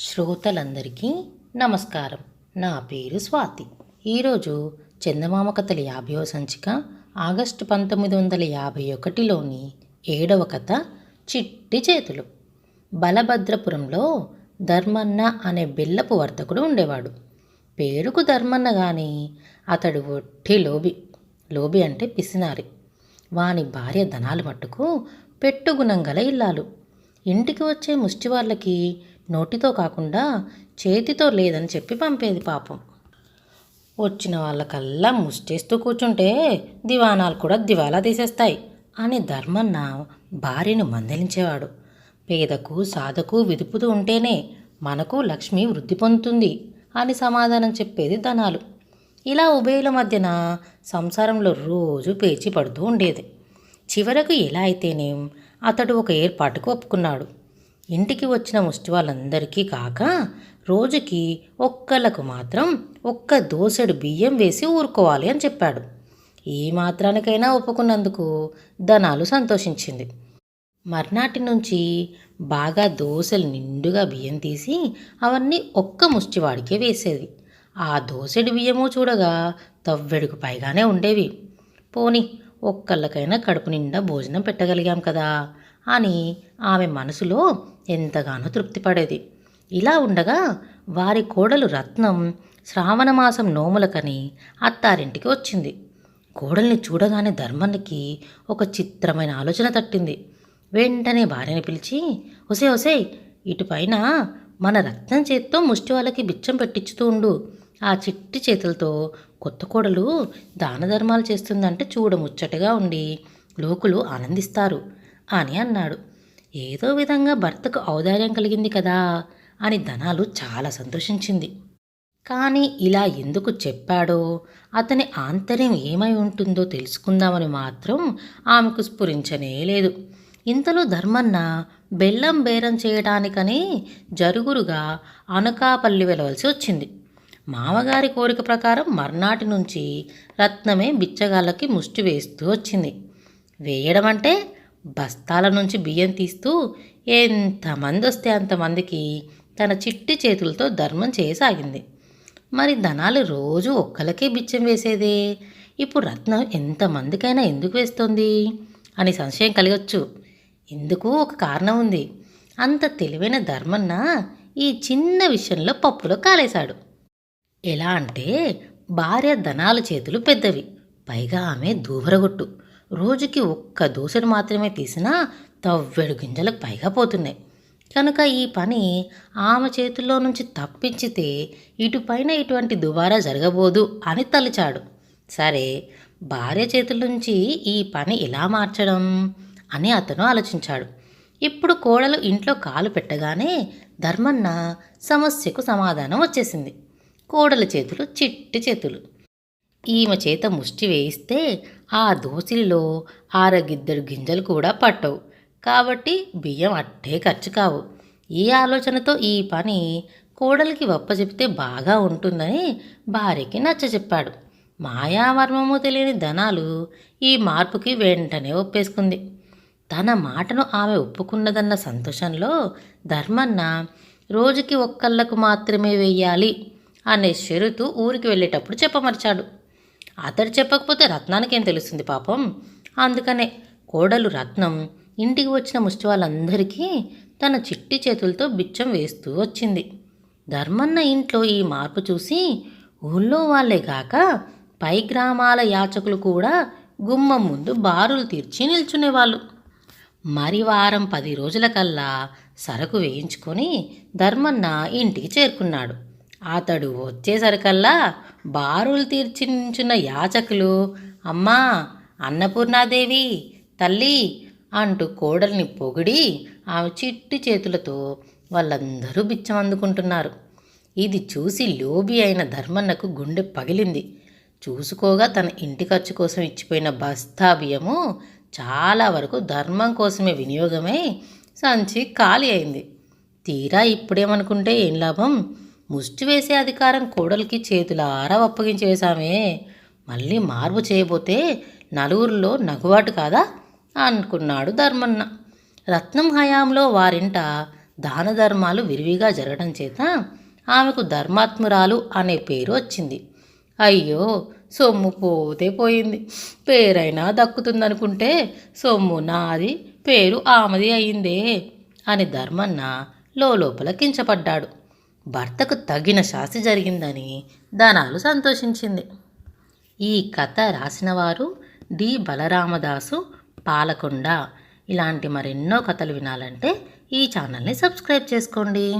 శ్రోతలందరికీ నమస్కారం. నా పేరు స్వాతి. ఈరోజు చందమామ కథల యాభైవ సంచిక ఆగస్టు పంతొమ్మిది వందల యాభై ఒకటిలోని ఏడవ కథ చిట్టి చేతులు. బలభద్రపురంలో ధర్మన్న అనే బిల్లపు వర్తకుడు ఉండేవాడు. పేరుకు ధర్మన్న కానీ అతడు ఒట్టి లోబి. లోబి అంటే పిసినారి. వాని భార్య ధనాలు మట్టుకు పెట్టుగుణం గల ఇల్లాలు. ఇంటికి వచ్చే ముష్టి వాళ్ళకి నోటితో కాకుండా చేతితో లేదని చెప్పి పంపేది పాపం. వచ్చిన వాళ్ళకల్లా ముష్టేస్తూ కూర్చుంటే దివానాలు కూడా దివాలా తీసేస్తాయి అని ధర్మన్న భార్యను మందలించేవాడు. పేదకు సాధకు విదుపుతూ ఉంటేనే మనకు లక్ష్మి వృద్ధి పొందుతుంది అని సమాధానం చెప్పేది ధనాలు. ఇలా ఉభయుల మధ్యన సంసారంలో రోజు పేచి పడుతూ ఉండేది. చివరకు ఎలా అయితేనేం అతడు ఒక ఏర్పాటుకు ఒప్పుకున్నాడు. ఇంటికి వచ్చిన ముష్టి వాళ్ళందరికీ కాక రోజుకి ఒక్కళ్ళకు మాత్రం ఒక్క దోసెడు బియ్యం వేసి ఊరుకోవాలి అని చెప్పాడు. ఈ మాత్రానికైనా ఒప్పుకున్నందుకు ధనాలు సంతోషించింది. మర్నాటి నుంచి బాగా దోశలు నిండుగా బియ్యం తీసి అవన్నీ ఒక్క ముష్టివాడికే వేసేది. ఆ దోసెడు బియ్యము చూడగా తవ్వెడుకు పైగానే ఉండేవి. పోని ఒక్కళ్ళకైనా కడుపు నిండా భోజనం పెట్టగలిగాం కదా. అని ఆమె మనసులో ఎంతగానో తృప్తిపడేది ఇలా ఉండగా వారి కోడలు రత్నం శ్రావణమాసం నోములకని అత్తారింటికి వచ్చింది. కోడల్ని చూడగానే ధర్మన్నకి ఒక చిత్రమైన ఆలోచన తట్టింది. వెంటనే భార్యని పిలిచి ఒసే ఒసే ఇటుపైన మన రత్నం చేత్తో ముష్టి వాళ్ళకి బిచ్చం పెట్టించుతూ ఉండు. ఆ చిట్టి చేతులతో కొత్త కోడలు దాన ధర్మాలు చేస్తుందంటే చూడముచ్చటగా ఉండి లోకులు ఆనందిస్తారు. అని అన్నాడు. ఏదో విధంగా భర్తకు ఔదార్యం కలిగింది కదా అని ధనాలు చాలా సంతోషించింది. కానీ ఇలా ఎందుకు చెప్పాడో అతని ఆంతర్యం ఏమై ఉంటుందో తెలుసుకుందామని మాత్రం ఆమెకు స్ఫురించనే లేదు. ఇంతలో ధర్మన్న బెల్లం బేరం చేయడానికని జరుగురుగా అనకాపల్లి వెళ్ళవలసి వచ్చింది. మామగారి కోరిక ప్రకారం మర్నాటి నుంచి రత్నమే బిచ్చగాళ్ళకి ముష్టి వేస్తూ వచ్చింది. వేయడం అంటే బస్తాల నుంచి బియ్యం తీస్తూ ఎంతమంది వస్తే అంతమందికి తన చిట్టి చేతులతో ధర్మం చేయసాగింది. మరి ధనాలు రోజు ఒక్కలకే బిచ్చం వేసేదే? ఇప్పుడు రత్నం ఎంతమందికైనా ఎందుకు వేస్తోంది? అని సంశయం కలగచ్చు. ఎందుకు? ఒక కారణం ఉంది. అంత తెలివైన ధర్మన్న ఈ చిన్న విషయంలో పప్పులో కాలేశాడు. ఎలా అంటే భార్య ధనాల చేతులు పెద్దవి. పైగా ఆమె దూబరగొట్టు రోజుకి ఒక్క దోశను మాత్రమే తీసినా తవ్వెడు గింజలకు పైగా పోతున్నాయి. కనుక ఈ పని ఆమె చేతుల్లో నుంచి తప్పించితే ఇటుపైన ఇటువంటి దుబారా జరగబోదు అని తలిచాడు. సరే భార్య చేతుల నుంచి ఈ పని ఎలా మార్చడం అని అతను ఆలోచించాడు. ఇప్పుడు కోడలు ఇంట్లో కాలు పెట్టగానే ధర్మన్న సమస్యకు సమాధానం వచ్చేసింది. కోడల చేతులు చిట్టి చేతులు. ఈమె చేత ముష్టి వేయిస్తే ఆ దోసిలిలో ఆరగిద్దరు గింజలు కూడా పట్టవు. కాబట్టి బియ్యం అట్టే ఖర్చు కావు. ఈ ఆలోచనతో ఈ పని కోడలికి వప్ప చెప్తే బాగా ఉంటుందని భార్యకి నచ్చచెప్పాడు మాయామర్మము తెలియని ధనాలు ఈ మార్పుకి వెంటనే ఒప్పేసుకుంది. తన మాటను ఆమె ఒప్పుకున్నదన్న సంతోషంలో ధర్మన్న రోజుకి ఒక్కళ్ళకు మాత్రమే వెయ్యాలి అనే షరతు ఊరికి వెళ్ళేటప్పుడు చెప్పమర్చాడు. అతడు చెప్పకపోతే రత్నానికి తెలుస్తుంది పాపం? అందుకనే కోడలు రత్నం ఇంటికి వచ్చిన ముష్టి వాళ్ళందరికీ తన చిట్టి చేతులతో బిచ్చం వేస్తూ వచ్చింది. ధర్మన్న ఇంట్లో ఈ మార్పు చూసి ఊళ్ళో వాళ్ళే కాక పై గ్రామాల యాచకులు కూడా గుమ్మం ముందు బారులు తీర్చి నిల్చునేవాళ్ళు. మరి వారం పది రోజులకల్లా సరకు వేయించుకొని ధర్మన్న ఇంటికి చేరుకున్నాడు. అతడు వచ్చేసరికల్లా బారులు తీర్చించున్న యాచకులు అమ్మా అన్నపూర్ణాదేవి తల్లి అంటూ కోడల్ని పొగిడి ఆమె చిట్టి చేతులతో వాళ్ళందరూ బిచ్చం అందుకుంటున్నారు ఇది చూసి లోబి అయిన ధర్మన్నకు గుండె పగిలింది. చూసుకోగా తన ఇంటి ఖర్చు కోసం ఇచ్చిపోయిన బస్తా బియ్యము చాలా వరకు ధర్మం కోసమే వినియోగమై సంచి ఖాళీ అయింది. తీరా ఇప్పుడేమనుకుంటే ఏం లాభం? ముష్టి వేసే అధికారం కోడలికి చేతులారా అప్పగించేశామే మళ్ళీ మార్పు చేయబోతే నలుగురిలో నగువాటు కాదా? అనుకున్నాడు ధర్మన్న. రత్నం హయాంలో వారింట దాన ధర్మాలు విరివిగా జరగడం చేత ఆమెకు ధర్మాత్మురాలు అనే పేరు వచ్చింది. అయ్యో సొమ్ము పోతే పోయింది. పేరైనా దక్కుతుందనుకుంటే సొమ్ము నాది పేరు ఆమెది అయిందే అని ధర్మన్న లోపల కించపడ్డాడు. భర్తకు తగిన శాస్తి జరిగిందని ధనాలు సంతోషించింది. ఈ కథ రాసినవారు డి. బలరామదాసు పాలకొండ. ఇలాంటి మరెన్నో కథలు వినాలంటే ఈ ఛానల్ని సబ్స్క్రైబ్ చేసుకోండి.